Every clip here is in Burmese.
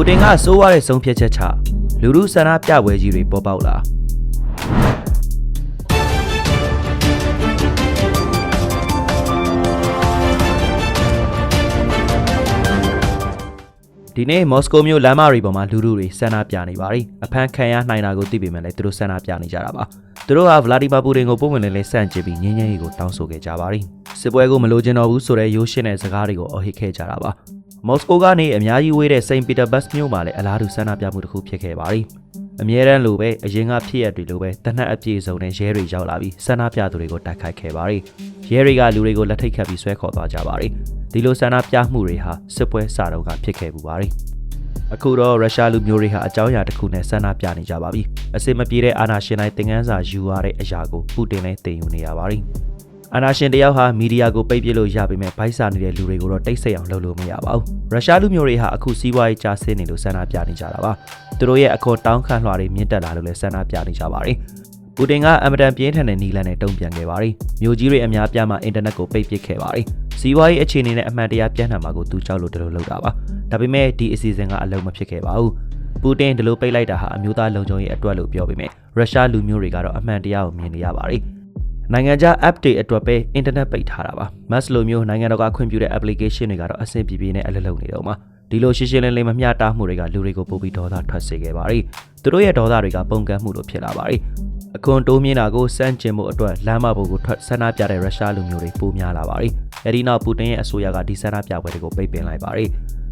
ပူတင်ကစိုးရတဲ့ဆုံးဖြတ်ချက်ချလူလူဆန္ဒပြပွဲကြီးတွေပေါ်ပေါက်လာဒီနေ့မော်စကိုမြို့လမ်းမတွေပေါ်မှာလူလူတွေဆန္ဒပြနေပါပြီအဖမ်းခံရနိုင်တာကိုသိပေမဲ့လည်းသူတို့ဆန္ဒပြနေကြတာပါသူတို့ကဗလာဒီမာပူတင်ကိုပုံဝင်လင်းလေးစန့်ကျင်ပြီးငြင်းငြင်းရေးကိုတောင်းဆိုခဲ့ကြပါပြီစစ်ပွဲကိုမလိုချင်တော့ဘူးဆိုတဲ့ရိုးရှင်းတဲ့စကားတွေကိုအော်ဟစ်ခဲ့ကြတာပါ မော်စကိုကနေအများကြီးဝေးတဲ့စိန့်ပီတာဘတ်မြို့မှာလည်းအလားတူဆန္ဒပြမှုတစ်ခုဖြစ်ခဲ့ပါပြီအမြဲတမ်းလိုပဲအရင်ကဖြစ်ရက်တွေလိုပဲတနက်အပြည့်စုံနဲ့ရဲတွေရောက်လာပြီးဆန္ဒပြသူတွေကိုတိုက်ခိုက်ခဲ့ပါပြီရဲတွေကလူတွေကိုလက်ထိတ်ခတ်ပြီးဆွဲခေါ်သွားကြပါပြီဒီလိုဆန္ဒပြမှုတွေဟာစစ်ပွဲစတော့ကဖြစ်ခဲ့ပူပါပြီအခုတော့ရုရှားလူမျိုးတွေဟာအကြောင်းအရာတစ်ခုနဲ့ဆန္ဒပြနေကြပါပြီအစစ်မပြေတဲ့အာဏာရှင်တိုင်းသင်ခန်းစာယူရတဲ့အရာကိုပူတင်လည်းတင်ယူနေရပါပြီ အာနာရှင်တယောက်ဟာမီဒီယာကိုပိတ်ပစ်လို့ရပေမဲ့ဗိုက်စာနေတဲ့လူတွေကိုတော့တိတ်ဆိတ်အောင်လုပ်လို့မရပါဘူး။ရုရှားလူမျိုးတွေဟာအခုစီးပွားရေးကျဆင်းနေလို့ဆန္ဒပြနေကြတာပါ။သူတို့ရဲ့အခေါ်တောင်းခံလွှာတွေမြင့်တက်လာလို့လည်းဆန္ဒပြနေကြပါတယ်။ပူတင်ကအမတန်ပြင်းထန်တဲ့နီလန်နဲ့တုံ့ပြန်ခဲ့ပါတယ်။မြို့ကြီးတွေအများပြားမှာအင်တာနက်ကိုပိတ်ပစ်ခဲ့ပါတယ်။စီးပွားရေးအခြေအနေနဲ့အမှန်တရားပြန်နှံမှာကိုသူကြောက်လို့တလို့လုပ်တာပါ။ဒါပေမဲ့ဒီအစီအစဉ်ကအလုံးမဖြစ်ခဲ့ပါဘူး။ပူတင်ဒီလိုပိတ်လိုက်တာဟာအမျိုးသားလုံခြုံရေးအတွက်လို့ပြောပေမဲ့ရုရှားလူမျိုးတွေကတော့အမှန်တရားကိုမြင်နေရပါတယ်။ နိုင်ငံခြား app တွေအတွက်ပဲ internet ပိတ်ထားတာပါ mass လိုမျိုးနိုင်ငံတော်ကခွင့်ပြုတဲ့ application တွေကတော့အဆင်ပြေပြေနဲ့အလုပ်လုပ်နေတော့မှာဒီလိုရှင်းရှင်းလင်းလင်းမမျှတမှုတွေကလူတွေကိုပိုပြီးဒေါသထွက်စေခဲ့ပါရီသူတို့ရဲ့ဒေါသတွေကပုံကန်းမှုလို့ဖြစ်လာပါရီအခွန်တိုးမြင့်တာကိုစန့်ကျင်မှုအတွက်လမ်းမပေါ်ကိုထွက်ဆန္ဒပြတဲ့ရုရှားလူမျိုးတွေပိုများလာပါရီအဲဒီနောက်ပူတင်ရဲ့အဆိုအရကဒီဆန္ဒပြပွဲတွေကိုပိတ်ပင်လိုက်ပါရီ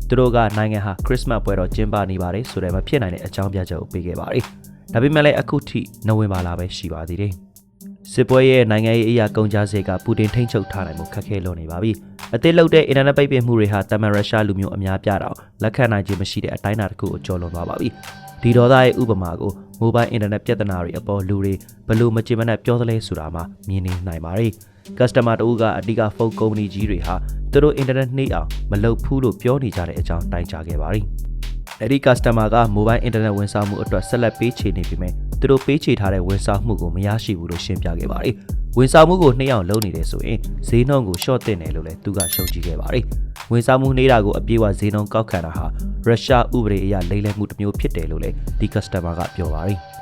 သူတို့ကနိုင်ငံဟာခရစ်စမတ်ပွဲတော်ကျင်းပနေပါတယ်ဆိုတဲ့မဖြစ်နိုင်တဲ့အကြောင်းပြချက်ကိုပေးခဲ့ပါတယ်။ဒါပေမဲ့လည်းအခုထိနိုဝင်ဘာလပဲရှိပါသေးတယ်။ စစ်ပွဲရဲ့နိုင်ငံရေးအရာကုန်ကြစေကပူတင်ထိန်းချုပ်ထားနိုင်မှုခက်ခဲလွန်နေပါပြီ။အသစ်လုတ်တဲ့အင်တာနက်ပိတ်ပင်မှုတွေဟာတမန်ရုရှားလူမျိုးအများပြတော့လက်ခံနိုင်ခြင်းမရှိတဲ့အတိုင်းအတာတစ်ခုကိုကျော်လွန်သွားပါပြီ။ဒီဒေါသရဲ့ဥပမာကိုမိုဘိုင်းအင်တာနက်ပြဿနာတွေအပေါ်လူတွေဘလို့မချင်မနှက်ပြောသလဲဆိုတာမှမြင်နေနိုင်ပါ रे ။ customer တူကအဓိကဖုန်းကုမ္ပဏီကြီးတွေဟာသူတို့အင်တာနက်နှိပ်အောင်မလုပ်ဘူးလို့ပြောနေကြတဲ့အကြောင်းတိုင်ကြားခဲ့ပါ रे ။ အဲဒီ customer ကမိုဘိုင်းအင်တာနက်ဝန်ဆောင်မှုအတွက်ဆက်လက်ပေးချေနေပြီမဲ့သူတို့ပေးချေထားတဲ့ဝန်ဆောင်မှုကိုမရရှိဘူးလို့ရှင်းပြခဲ့ပါတယ်။ဝန်ဆောင်မှုကိုနှိမ့်အောင်လုပ်နေတယ်ဆိုရင်ဈေးနှုန်းကိုရှော့တင်တယ်လို့လည်းသူကရှုံကြည့်ခဲ့ပါတယ်။ဝန်ဆောင်မှုနှိမ့်တာကိုအပြည့်အဝဈေးနှုန်းကောက်ခံတာဟာရုရှားဥပဒေအရလိမ့်လည်မှုတစ်မျိုးဖြစ်တယ်လို့လည်းဒီ customer ကပြောပါတယ်။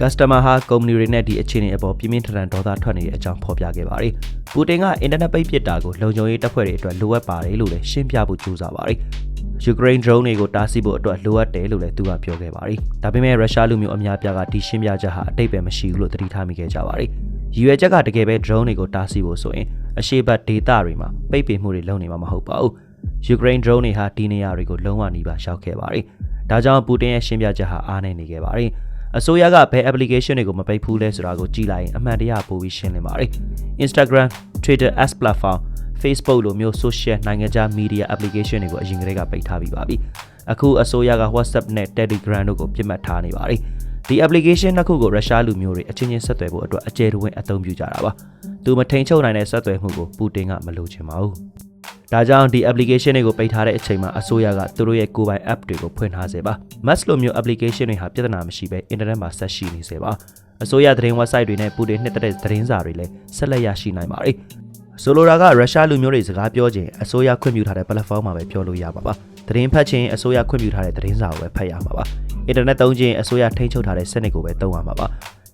customer ဟာကုမ္ပဏီတွေနဲ့ဒီအခြေအနေအပေါ်ပြင်းပြင်းထန်ထန်ဒေါသထွက်နေတဲ့အကြောင်းဖော်ပြခဲ့ပါတယ်။ပူတင်ကအင်တာနက်ပိတ်ပစ်တာကိုလုံခြုံရေးတပ်ဖွဲ့တွေအတွက်လိုအပ်ပါတယ်လို့လည်းရှင်းပြဖို့ကြိုးစားပါတယ်။ယူကရိန်း drone တွေကိုတားဆီးဖို့အတွက်လိုအပ်တယ်လို့လည်းသူကပြောခဲ့ပါတယ်။ဒါပေမဲ့ရုရှားလူမျိုးအများပြားကဒီရှင်းပြချက်ဟာအတိတ်ပဲမရှိဘူးလို့သတိထားမိခဲ့ကြပါတယ်။ရည်ရွယ်ချက်ကတကယ်ပဲ drone တွေကိုတားဆီးဖို့ဆိုရင်အရှေ့ဘက်ဒေသတွေမှာပိတ်ပင်မှုတွေလုပ်နေမှာမဟုတ်ပါဘူး။ယူကရိန်း drone တွေဟာဒီနေရာတွေကိုလုံးဝနှီးပါရောက်ခဲ့ပါတယ်။ဒါကြောင့်ပူတင်ရဲ့ရှင်းပြချက်ဟာအားနည်းနေခဲ့ပါတယ်။ အစိုးရကဘယ် application တွေကိုမပိတ်ဘူးလဲဆိုတာကိုကြည့်လိုက်ရင်အမှန်တရားပိုပြီးရှင်းလင်းပါတယ်။ Instagram, Twitter as platform Facebook လိုမျိုး social နိုင်ငံခြား media application တွေကိုအရင်ကတည်းကပိတ်ထားပြီးပါပြီ။အခုအစိုးရက WhatsApp နဲ့ Telegram တို့ကိုပြစ်မှတ်ထားနေပါတယ်။ဒီ application နှစ်ခုကိုရုရှားလူမျိုးတွေအချင်းချင်းဆက်သွယ်ဖို့အတွက်အကျယ်တဝင့်အသုံးပြုကြတာပါ။သူမထိန်ချုပ်နိုင်တဲ့ဆက်သွယ်မှုကိုပူတင်ကမလိုချင်ပါဘူး။ ဒါကြောင့်ဒီ application တွေကိုပိတ်ထားတဲ့အချိန်မှာအစိုးရကသူတို့ရဲ့ကိုယ်ပိုင် app တွေကိုဖွင့်ထားစေပါ။ Mass လိုမျိုး application တွေဟာပြဿနာမရှိဘဲ internet မှာဆက်ရှိနေစေပါ။အစိုးရသတင်း website တွေနဲ့ပူတင်နှစ်တဲ့သတင်းစာတွေလည်းဆက်လက်ရရှိနိုင်ပါတယ်။ဆိုလိုတာကရုရှားလူမျိုးတွေစကားပြောခြင်းအစိုးရခွင့်ပြုထားတဲ့ platform မှာပဲပြောလို့ရပါပါသတင်းဖတ်ခြင်းအစိုးရခွင့်ပြုထားတဲ့သတင်းစာကိုပဲဖတ်ရမှာပါအင်တာနက်သုံးခြင်းအစိုးရထိန်းချုပ်ထားတဲ့စနစ်ကိုပဲသုံးရမှာပါ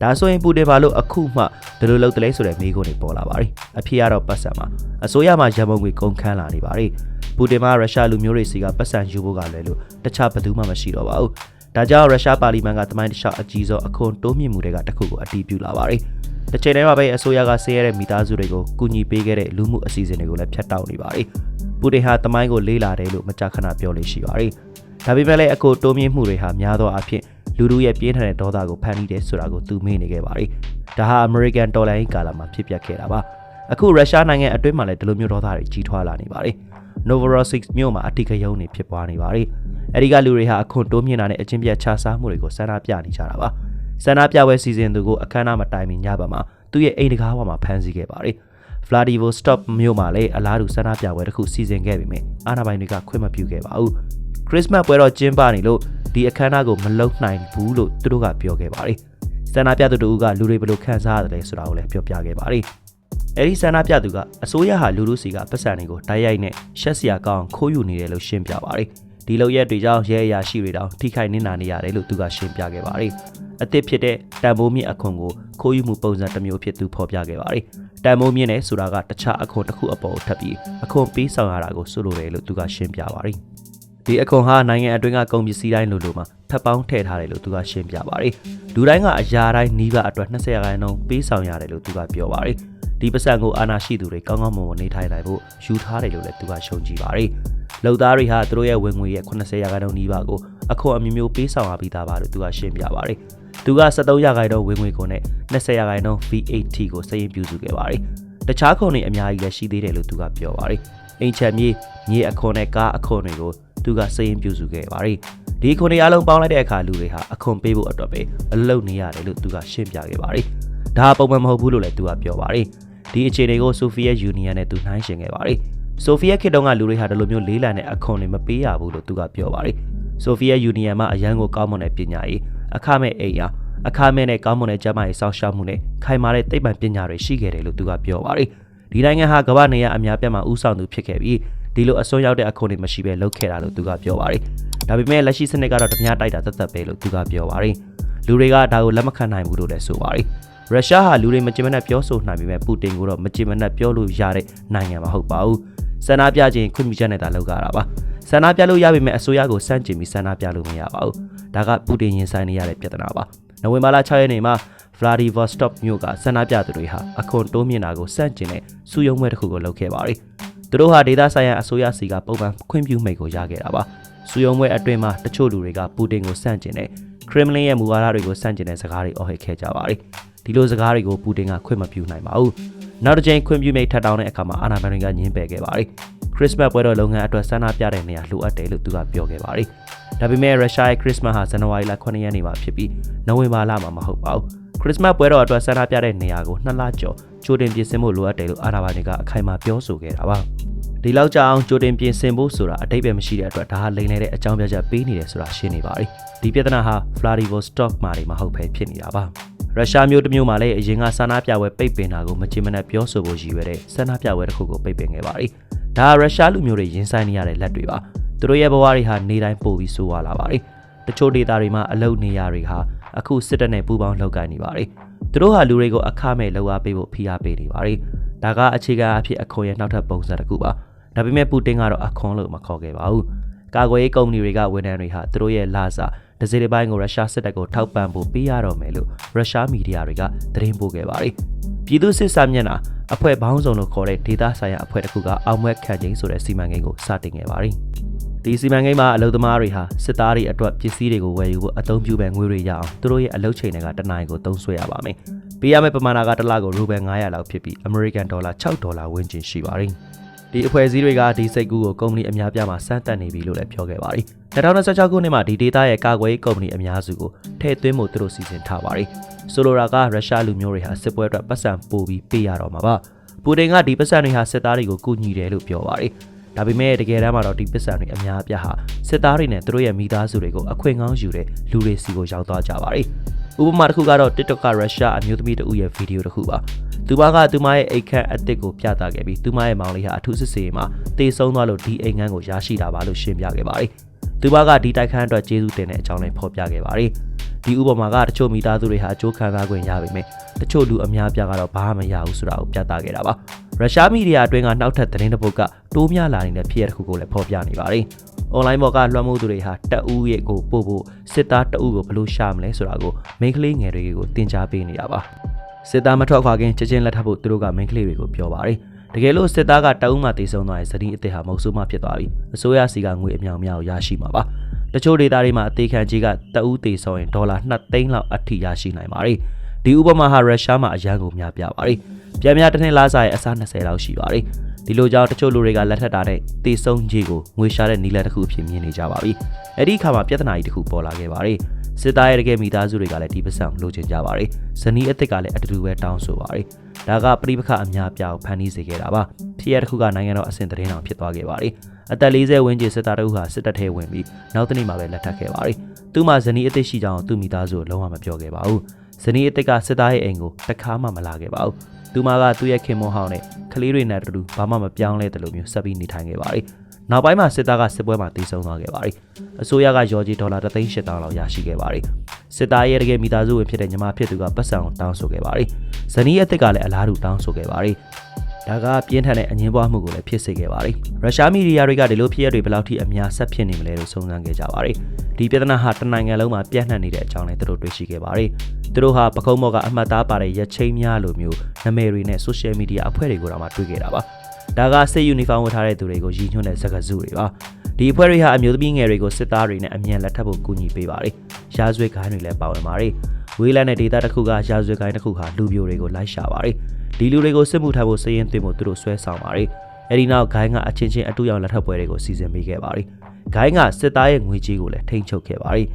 ဒါဆိုရင်ပူတင်ဘာလို့အခုမှဒီလိုလုပ်တယ်လဲဆိုတဲ့မိကိုတွေပေါ်လာပါတယ်အဖြစ်ကတော့ပတ်စံမှာအစိုးရမှာရန်ပုံငွေကုန်ခန်းလာနေပါတယ်ပူတင်မှာရုရှားလူမျိုးတွေစီကပတ်စံယူဖို့ကလည်းလို့တခြားဘယ်သူမှမရှိတော့ပါဘူးဒါကြောင့်ရုရှားပါလီမန်ကတမိုင်းတခြားအကြီးဆုံးအခွန်တိုးမြင့်မှုတွေကတခုကိုအတည်ပြုလာပါတယ်တစ်ချိန်တည်းမှာပဲအစိုးရကဆေးရတဲ့မိသားစုတွေကိုကူညီပေးခဲ့တဲ့လူမှုအစီအစဉ်တွေကိုလည်းဖျက်တောက်နေပါတယ်။ပူတင်ဟာတမိုင်းကိုလေးလာတယ်လို့မကြာခဏပြောလို့ရှိပါတယ်။ဒါပေမဲ့လည်းအခုတိုးမြင့်မှုတွေဟာများသောအားဖြင့် လူလူရဲ့ပြင်းထန်တဲ့ဒေါသကိုဖန်တီးတယ်ဆိုတာကိုသူမေ့နေခဲ့ပါတယ်။ဒါဟာ American ဒေါ်လာရင်းကာလမှာဖြစ်ပျက်ခဲ့တာပါ။အခုရုရှားနိုင်ငံအတွင်းမှာလည်းဒီလိုမျိုးဒေါသတွေကြီးထွားလာနေပါတယ်။ Novorossiysk မြို့မှာအထူးကရုံးနေဖြစ်ပွားနေပါတယ်။အဲဒီကလူတွေဟာအခွန်တိုးမြင့်တာနဲ့အချင်းပြတ်ခြားစားမှုတွေကိုဆန္ဒပြနေကြတာပါ။ဆန္ဒပြပွဲစီစဉ်သူကိုအခမ်းအနားမတိုင်မီညဘက်မှာသူ့ရဲ့အိမ်တကားပေါ်မှာဖမ်းဆီးခဲ့ပါတယ်။ Vladivostok မြို့မှာလည်းအလားတူဆန္ဒပြပွဲတစ်ခုစီစဉ်ခဲ့ပေမဲ့အာဏာပိုင်တွေကခွင့်မပြုခဲ့ပါဘူး။ Christmas ပွဲတော်ကျင်းပနေလို့ ဒီအခမ်းအနားကိုမလုပ်နိုင်ဘူးလို့သူတို့ကပြောခဲ့ပါတယ်။ဆန္ဒပြသူတို့ကလူတွေဘယ်လိုခံစားရတယ်ဆိုတာကိုလည်းပြောပြခဲ့ပါတယ်။အဲဒီဆန္ဒပြသူကအစိုးရဟာလူလူစီကပတ်စံတွေကိုတိုက်ရိုက်နဲ့ရှက်စရာကောင်းခိုးယူနေတယ်လို့ရှင်းပြပါတယ်။ဒီလောက်ရက်တွေကြောင့်ရဲအရာရှိတွေတောင်ထိခိုက်နေတာနေရတယ်လို့သူကရှင်းပြခဲ့ပါတယ်အသစ်ဖြစ်တဲ့တန်ဖိုးမြင့်အခွန်ကိုခိုးယူမှုပုံစံတစ်မျိုးဖြစ်သူဖော်ပြခဲ့ပါတယ်တန်ဖိုးမြင့်နဲ့ဆိုတာကတခြားအခွန်တစ်ခုအပေါ်ထပ်ပြီးအခွန်ပေးဆောင်ရတာကိုဆိုလိုတယ်လို့သူကရှင်းပြပါတယ် ဒီအခွန်ဟာနိုင်ငံအတွင်းကကုန်ပစ္စည်းတိုင်းလိုလိုမှာထပ်ပေါင်းထည့်ထားတယ်လို့သူကရှင်းပြပါတယ်လူတိုင်းကအရာတိုင်းနှီးပါအတွက်20ရာခိုင်နှုန်းပေးဆောင်ရတယ်လို့သူကပြောပါတယ်ဒီပစံကိုအာနာရှိသူတွေကောင်းကောင်းမွန်မွန်နေထိုင်နိုင်ဖို့ယူထားတယ်လို့လည်းသူကရှုံကြည်ပါတယ်။လုံသားတွေဟာသူတို့ရဲ့ဝင်ငွေရဲ့80ရာခိုင်နှုန်းနီးပါးကိုအခွန်အမျိုးမျိုးပေးဆောင်ရပြီးသားပါလို့သူကရှင်းပြပါတယ်။သူက73ရာခိုင်နှုန်းဝင်ငွေကိုနဲ့20ရာခိုင်နှုန်း VAT ကိုစရင်ပြုစုခဲ့ပါတယ်။တခြားခွန်တွေအများကြီးလည်းရှိသေးတယ်လို့သူကပြောပါတယ်။အိမ်ချက်မြေမြေအခွန်နဲ့ကားအခွန်တွေကို သူကစရင်ပြုစုခဲ့ပါတယ်။ဒီခွန်တွေအလုံးပေါင်းလိုက်တဲ့အခါလူတွေဟာအခွန်ပေးဖို့အတွက်ပဲအလုပ်နေရတယ်လို့သူကရှင်းပြခဲ့ပါတယ်။ဒါပုံမှန်မဟုတ်ဘူးလို့လည်းသူကပြောပါတယ်။ဒီအခြေအနေကိုဆိုဖီယက်ယူနီယံနဲ့သူနှိုင်းယှဉ်ခဲ့ပါတယ်။ဆိုဖီယက်ခေတ်တုန်းကလူတွေဟာဒီလိုမျိုးလေးလံတဲ့အခွန်တွေမပေးရဘူးလို့သူကပြောပါတယ်။ဆိုဖီယက်ယူနီယံမှာအရန်ကိုကောင်းမွန်တဲ့ပညာရေးအခမဲ့အိမ်ယာအခမဲ့နဲ့ကောင်းမွန်တဲ့ကျန်းမာရေးစောင့်ရှောက်မှုနဲ့ခိုင်မာတဲ့သိပ္ပံပညာတွေရှိခဲ့တယ်လို့သူကပြောပါတယ်။ဒီနိုင်ငံဟာကမ္ဘာနေရအများပြတ်မှာဥဆောင်သူဖြစ်ခဲ့ပြီး ဒီလိုအစွန်းရောက်တဲ့အခွန်တွေမရှိဘဲလုပ်ခဲ့တာလို့သူကပြောပါတယ်။ဒါပေမဲ့လက်ရှိစနစ်ကတော့တမ ्या တိုက်တာသက်သက်ပဲလို့သူကပြောပါတယ်။လူတွေကဒါကိုလက်မခံနိုင်ဘူးလို့လည်းဆိုပါတယ်။ရုရှားဟာလူတွေမကြင်မနဲ့ပြောဆိုနိုင်ပေမဲ့ပူတင်ကိုတော့မကြင်မနဲ့ပြောလို့ရတဲ့နိုင်ငံမဟုတ်ပါဘူး။ဆန္ဒပြခြင်းခွင့်ပြုချက်နဲ့သာလုပ်ကြတာပါ။ဆန္ဒပြလို့ရပေမဲ့အစိုးရကိုစန့်ကျင်ပြီးဆန္ဒပြလို့မရပါဘူး။ဒါကပူတင်ရင်ဆိုင်နေရတဲ့ပြဿနာပါ။နိုဝင်ဘာလ6ရက်နေ့မှာ Vladivostok မြို့ကဆန္ဒပြသူတွေဟာအခွန်တိုးမြင့်တာကိုစန့်ကျင်တဲ့စုယုံပွဲတစ်ခုကိုလုပ်ခဲ့ပါတယ်။ သူတို့ဟာဒေသဆိုင်ရာအစိုးရစီကပုံမှန်ခွင့်ပြုမိတ်ကိုရခဲ့တာပါ။စုယုံပွဲအတွင်းမှာတချို့လူတွေကပူတင်ကိုစန့်ကျင်တဲ့ခရမလင်ရဲ့မူဝါဒတွေကိုစန့်ကျင်တဲ့စကားတွေအော်ဟစ်ခဲ့ကြပါတယ်။ဒီလိုစကားတွေကိုပူတင်ကခွင့်မပြုနိုင်ပါဘူး။နောက်တစ်ချိန်ခွင့်ပြုမိတ်ထပ်တောင်းတဲ့အခါမှာအာဏာပိုင်တွေကညှင်းပယ်ခဲ့ပါတယ်။ခရစ်စမတ်ပွဲတော်လုပ်ငန်းအတွက်ဆန္ဒပြတဲ့နေရာလိုအပ်တယ်လို့သူကပြောခဲ့ပါတယ်။ဒါပေမဲ့ရုရှားရဲ့ခရစ်စမတ်ဟာဇန်နဝါရီလ9ရက်နေ့မှာဖြစ်ပြီးနိုဝင်ဘာလမှာမဟုတ်ပါဘူး။ခရစ်စမတ်ပွဲတော်အတွက်ဆန္ဒပြတဲ့နေရာကိုနှစ်လကျော်ချိုးတင်ပြင်ဆင်ဖို့လိုအပ်တယ်လို့အာဏာပိုင်တွေကအခိုင်အမာပြောဆိုခဲ့တာပါ။ ဒီလောက်ကြအောင်ကြိုတင်ပြင်ဆင်ဖို့ဆိုတာအတိတ်ပဲမရှိတဲ့အတွက်ဒါဟာလိမ်နေတဲ့အကြောင်းပြချက်ပေးနေတယ်ဆိုတာရှင်းနေပါပြီ။ဒီပြဿနာဟာ Vladivostok မှာနေမဟုတ်ဘဲဖြစ်နေတာပါ။ရုရှားမျိုးတစ်မျိုးမှာလည်းအရင်ကဆန္ဒပြပွဲပိတ်ပင်တာကိုမချင်မနဲ့ပြောဆိုဖို့ရည်ရွယ်တဲ့ဆန္ဒပြပွဲတစ်ခုကိုပိတ်ပင်ခဲ့ပါပြီ။ဒါရုရှားလူမျိုးတွေရင်ဆိုင်နေရတဲ့လက်တွေပါ။သူတို့ရဲ့ဘဝတွေဟာနေတိုင်းပိုပြီးဆိုးဝါလာပါပြီ။တချို့ဒေသတွေမှာအလုပ်နေရတွေဟာအခုစစ်တပ်နဲ့ပူးပေါင်းလှုပ်ကိုင်နေပါပြီ။သူတို့ဟာလူတွေကိုအခမဲ့လှုပ်အားပေးဖို့ဖိအားပေးနေပါပြီ။ဒါကအခြေခံအဖြစ်အခွန်ရဲ့နောက်ထပ်ပုံစံတစ်ခုပါ။ ဒါပေမဲ့ပူတင်ကတော့အခွန်လို့မခေါ်ခဲ့ပါဘူး။ကာကွယ်ရေးကုမ္ပဏီတွေကဝန်ထမ်းတွေဟာသူတို့ရဲ့လစာဒဇယ်တစ်ပိုင်းကိုရုရှားစစ်တပ်ကိုထောက်ပံ့ဖို့ပေးရတော့မယ်လို့ရုရှားမီဒီယာတွေကသတင်းပို့ခဲ့ပါတယ်။ပြည်သူစစ်စာမျက်နှာအဖွဲ့ပေါင်းစုံလို့ခေါ်တဲ့ဒေသဆိုင်ရာအဖွဲ့တစ်ခုကအောင်မွဲခံခြင်းဆိုတဲ့စီမံကိန်းကိုစတင်ခဲ့ပါတယ်။ဒီစီမံကိန်းမှာအလုပ်သမားတွေဟာစစ်သားတွေအတွက်ပစ္စည်းတွေကိုဝယ်ယူဖို့အသုံးပြုမဲ့ငွေတွေရအောင်သူတို့ရဲ့အလုပ်ချိန်တွေကတနိုင်ကိုသုံးစွဲရပါမယ်။ပေးရမယ့်ပမာဏကတစ်လကိုရူဘယ်900လောက်ဖြစ်ပြီး American Dollar 6ဒေါ်လာဝန်းကျင်ရှိပါတယ်။ ဒီအဖွဲ့အစည်းတွေကဒီစိတ်ကူးကိုကုမ္ပဏီအများပြားမှာစမ်းသပ်နေပြီလို့လည်းပြောခဲ့ပါတယ်။2026ခုနှစ်မှာဒီဒေတာရဲ့ကာကွယ်ရေးကုမ္ပဏီအများစုကိုထည့်သွင်းဖို့သူတို့စီစဉ်ထားပါတယ်။ဆိုလိုတာကရုရှားလူမျိုးတွေဟာစစ်ပွဲအတွက်ပတ်စံပို့ပြီးပေးရတော့မှာပါ။ပူတင်ကဒီပတ်စံတွေဟာစစ်သားတွေကိုကူညီတယ်လို့ပြောပါတယ်။ဒါပေမဲ့တကယ်တမ်းမှာတော့ဒီပစ္စံတွေအများအပြားဟာစစ်သားတွေနဲ့သူတို့ရဲ့မိသားစုတွေကိုအခွင့်ကောင်းယူတဲ့လူတွေစီကိုရောက်သွားကြပါတယ်။ဥပမာတစ်ခုကတော့ TikTok ကရုရှားအမျိုးသမီးတဦးရဲ့ဗီဒီယိုတစ်ခုပါ။ သူမကသူမရဲ့အိတ်ခန့်အစ်စ်ကိုပြသခဲ့ပြီးသူမရဲ့မောင်လေးဟာအထူးစစ်စေးမှာတေဆုံးသွားလို့ဒီအိမ်ငန်းကိုရရှိတာပါလို့ရှင်းပြခဲ့ပါတယ်။သူမကဒီတိုက်ခန်းအတွက်ကျေးဇူးတင်တဲ့အကြောင်းလည်းဖော်ပြခဲ့ပါတယ်။ဒီဥပမာကတချို့မိသားစုတွေဟာအကျိုးခံစား권ရပေမဲ့တချို့လူအများပြားကတော့ဘာမှမရဘူးဆိုတာကိုပြသခဲ့တာပါ။ရုရှားမီဒီယာအတွင်းကနောက်ထပ်သတင်းတစ်ပုဒ်ကတိုးများလာနေတဲ့ဖြစ်ရပ်တစ်ခုကိုလည်းဖော်ပြနေပါတယ်။ online ပေါ်ကလွှမ်းမိုးသူတွေဟာတအူးရဲ့ကိုပို့ဖို့စစ်သားတအူးကိုဘယ်လိုရှာမလဲဆိုတာကိုမိန်းကလေးငယ်တွေကိုတင် जा ပေးနေတာပါ။ စစ်သားမထွက်ခွာခင်ချက်ချင်းလက်ထပ်ဖို့သူတို့ကမိန်းကလေးတွေကိုပြောပါတယ်။တကယ်လို့စစ်သားကတအုပ်မှတေဆုံးသွားရင်ဇနီးအစ်စ်ဟာမဟုတ်ဆိုးမှဖြစ်သွားပြီ။အစိုးရစီကငွေအမြောင်များကိုရရှိမှာပါ။တချို့ဒေသတွေမှာအသေးခံကြီးကတအူးတေဆုံးရင်ဒေါ်လာ2သိန်းလောက်အထိရရှိနိုင်ပါတယ်။ဒီဥပမာဟာရုရှားမှာအရန်ကိုများပြပါတယ်။ပြန်များတစ်နှစ်လားစာရဲ့အစား20လောက်ရှိပါတယ်။ဒီလိုကြောင့်တချို့လူတွေကလက်ထပ်တာတဲ့တေဆုံးကြီးကိုငွေရှာတဲ့နီလန်တစ်ခုအဖြစ်မြင်နေကြပါပြီ။အဲ့ဒီအခါမှာပြဿနာကြီးတစ်ခုပေါ်လာခဲ့ပါတယ်။ စစ်သားရဲ့တကယ်မိသားစုတွေကလည်းဒီပစံလိုချင်ကြပါတယ်။ဇနီးအစ်စ်ကလည်းအတူတူပဲတောင်းဆိုပါတယ်။ဒါကပြိပခအများပြားကိုဖန်တီးစေခဲ့တာပါ။ဖြစ်ရတစ်ခုကနိုင်ငံတော်အဆင့်သတင်းအောင်ဖြစ်သွားခဲ့ပါတယ်။အသက်40ဝန်းကျင်စစ်သားတို့ဟာစစ်တပ်ထဲဝင်ပြီးနောက်တနေ့မှာပဲလက်ထပ်ခဲ့ပါတယ်။သူမှဇနီးအစ်စ်ရှိကြောင်းသူ့မိသားစုကိုလုံးဝမပြောခဲ့ပါဘူး။ဇနီးအစ်စ်ကစစ်သားရဲ့အိမ်ကိုတခါမှမလာခဲ့ပါဘူး။သူမကသူ့ရဲ့ခင်မွန်ဟောင်းနဲ့ကလေးတွေနဲ့တူတူဘာမှမပြောင်းလဲတယ်လို့မျိုးဆက်ပြီးနေထိုင်ခဲ့ပါတယ်။ နောက်ပိုင်းမှာစစ်သားကစစ်ပွဲမှာတေဆုံးသွားခဲ့ပါတယ်အစိုးရကရော်ဂျီဒေါ်လာ3,800လောက်ရရှိခဲ့ပါတယ်စစ်သားရဲ့တကယ်မိသားစုဝင်ဖြစ်တဲ့ညီမဖြစ်သူကပတ်စံအောင်တောင်းဆိုခဲ့ပါတယ်ဇနီးအသစ်ကလည်းအလားတူတောင်းဆိုခဲ့ပါတယ်ဒါကပြင်းထန်တဲ့အငင်းပွားမှုကိုလည်းဖြစ်စေခဲ့ပါတယ်ရုရှားမီဒီယာတွေကဒီလိုဖြစ်ရတွေဘယ်လောက်ထိအများဆက်ဖြစ်နေမလဲလို့စုံစမ်းခဲ့ကြပါတယ်ဒီပြဿနာဟာတနိုင်ငံလုံးမှာပြန့်နှံ့နေတဲ့အကြောင်းလည်းသူတို့တွေ့ရှိခဲ့ပါတယ်သူတို့ဟာပခုံးမော်ကအမှတ်သားပါတဲ့ရက်ချင်းများလိုမျိုးနာမည်တွေနဲ့ social media အဖွဲ့တွေကိုတော့မှတွေ့ခဲ့တာပါ ဒါကစစ်ယူနီဖောင်းဝတ်ထားတဲ့သူတွေကိုရည်ညွှန်းတဲ့စကားစုတွေပါဒီအဖွဲ့တွေဟာအမျိုးသမီးငယ်တွေကိုစစ်သားတွေနဲ့အမြန်လက်ထပ်ဖို့ကူညီပေးပါတယ်ရာဇဝတ်ခိုင်းတွေလည်းပါဝင်ပါတယ်ဝေးလန်းတဲ့ဒေတာတစ်ခုကရာဇဝတ်ခိုင်းတစ်ခုဟာလူပြိုတွေကိုလိုက်ရှာပါတယ်ဒီလူတွေကိုစစ်မှုထမ်းဖို့စည်ရင်သွင်းဖို့သူတို့ဆွဲဆောင်ပါတယ်အဲဒီနောက်ဂိုင်းကအချင်းချင်းအတူရောက်လက်ထပ်ပွဲတွေကိုစီစဉ်ပေးခဲ့ပါတယ်ဂိုင်းကစစ်သားရဲ့ငွေကြေးကိုလည်းထိန်းချုပ်ခဲ့ပါတယ်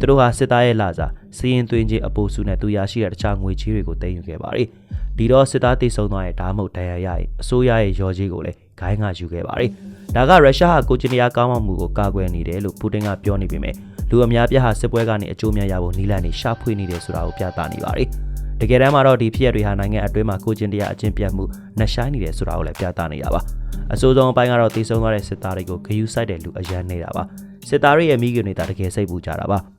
သူတို့ဟာစစ်သားရဲ့လာစာစီရင်သွင်းခြင်းအပိုစုနဲ့သူရရှိတဲ့တခြားငွေကြေးတွေကိုတင်ယူခဲ့ပါတယ်။ဒီတော့စစ်သားတိစုံသွားရဲ့ဓာတ်မုတ်ဒဏ်ရာရရင်အစိုးရရဲ့ရော်ကြီးကိုလည်းဂိုင်းကယူခဲ့ပါတယ်။ဒါကရုရှားဟာကိုချင်တရားကောင်းမှမှုကိုကာကွယ်နေတယ်လို့ပူတင်ကပြောနေပေမဲ့လူအများပြားဟာစစ်ပွဲကနေအကျိုးများရဖို့နီးလန့်နေရှာဖွေနေတယ်ဆိုတာကိုပြသနေပါတယ်။တကယ်တမ်းမှာတော့ဒီဖြစ်ရတွေဟာနိုင်ငံအတွင်းမှာကိုချင်တရားအကျင့်ပြတ်မှုနှက်ရှိုင်းနေတယ်ဆိုတာကိုလည်းပြသနေတာပါ။အစိုးဆုံးအပိုင်းကတော့တိစုံသွားတဲ့စစ်သားတွေကိုဂယုစိုက်တဲ့လူအရန်နေတာပါ။စစ်သားတွေရဲ့မိခင်တွေတာတကယ်စိတ်ပူကြတာပါ။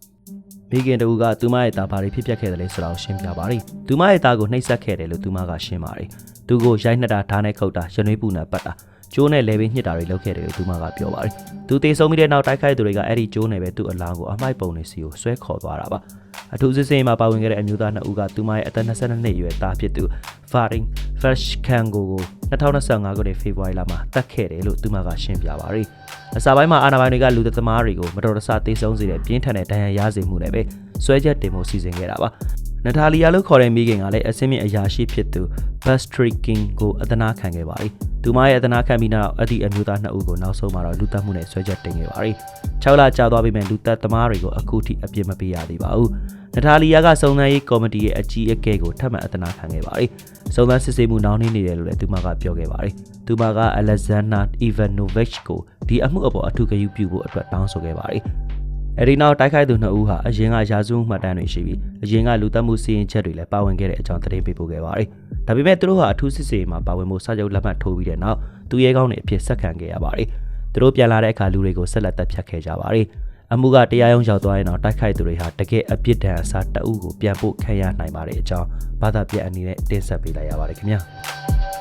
မိခင်တူကသူမရဲ့သားဘာတွေဖြစ်ပျက်ခဲ့တယ်လဲဆိုတာကိုရှင်းပြပါတယ်။သူမရဲ့သားကိုနှိပ်စက်ခဲ့တယ်လို့သူမကရှင်းပါတယ်။သူကိုရိုက်နှက်တာဓာတ်နဲ့ခုတ်တာရနွေးပူနာပတ်တာ ကျိုးနဲ့လဲပြီးညှစ်တာတွေလုပ်ခဲ့တယ်လို့သူမကပြောပါတယ်။သူတေဆုံးပြီးတဲ့နောက်တိုက်ခိုက်သူတွေကအဲ့ဒီကျိုးနဲ့ပဲသူ့အလောင်းကိုအမိုက်ပုံနေစီကိုဆွဲခေါ်သွားတာပါ။အထူးစစ်စင်မှာပါဝင်ခဲ့တဲ့အမျိုးသားနှစ်ဦးကသူမရဲ့အသက်22နှစ်အရွယ်သားဖြစ်သူ Faring Fashkango ကို2025ခုနှစ်ဖေဖော်ဝါရီလမှာတတ်ခဲ့တယ်လို့သူမကရှင်းပြပါတယ်။အစာပိုင်းမှာအာဏာပိုင်တွေကလူသက်သမားတွေကိုမတော်တဆတေဆုံးစေတဲ့ပြင်းထန်တဲ့ဒဏ်ရာရစေမှုနဲ့ပဲဆွဲချက်တင်ဖို့စီစဉ်ခဲ့တာပါ။နတာလီယာလို့ခေါ်တဲ့မိခင်ကလည်းအစင်းမြင့်အရာရှိဖြစ်သူ Bastrikin ကိုအသနာခံခဲ့ပါတယ်။ သူမရဲ့အသနာခံပြီးနောက်အသည့်အမျိုးသားနှစ်ဦးကိုနောက်ဆုံးမှာတော့လူသက်မှုနဲ့ဆွဲချက်တင်ခဲ့ပါတယ်။6လကြာသွားပြီမဲ့လူသက်သမားတွေကိုအခုထိအပြစ်မပေးရသေးပါဘူး။နတာလီယာကစုံစမ်းရေးကော်မတီရဲ့အကြီးအကဲကိုထပ်မံအသနာခံခဲ့ပါတယ်။စုံစမ်းစစ်ဆေးမှုနောက်နှင်းနေတယ်လို့လည်းသူမကပြောခဲ့ပါတယ်။သူမက Alexander Ivanovich ကိုဒီအမှုအပေါ်အထူးဂရုပြုဖို့အတွက်တောင်းဆိုခဲ့ပါတယ်။ အဲဒီနောက်တိုက်ခိုက်သူနှစ်ဦးဟာအရင်ကရာဇဝမှတ်တမ်းတွေရှိပြီးအရင်ကလူသက်မှုစီရင်ချက်တွေလည်းပါဝင်ခဲ့တဲ့အကြောင်းသတင်းပေးပို့ခဲ့ပါတယ်။ဒါပေမဲ့သူတို့ဟာအထူးစစ်ဆေးမှာပါဝင်မှုစာချုပ်လက်မှတ်ထိုးပြီးတဲ့နောက်သူရဲကောင်းတွေအဖြစ်ဆက်ခံခဲ့ရပါတယ်။သူတို့ပြန်လာတဲ့အခါလူတွေကိုဆက်လက်တပ်ဖြတ်ခဲ့ကြပါတယ်။အမှုကတရားရုံးရောက်သွားရင်တော့တိုက်ခိုက်သူတွေဟာတကယ်အပြစ်ဒဏ်အစားတအုပ်ကိုပြန်ပို့ခံရနိုင်ပါတယ်အကြောင်းဘာသာပြအနေနဲ့တင်ဆက်ပေးလိုက်ရပါတယ်ခင်ဗျာ။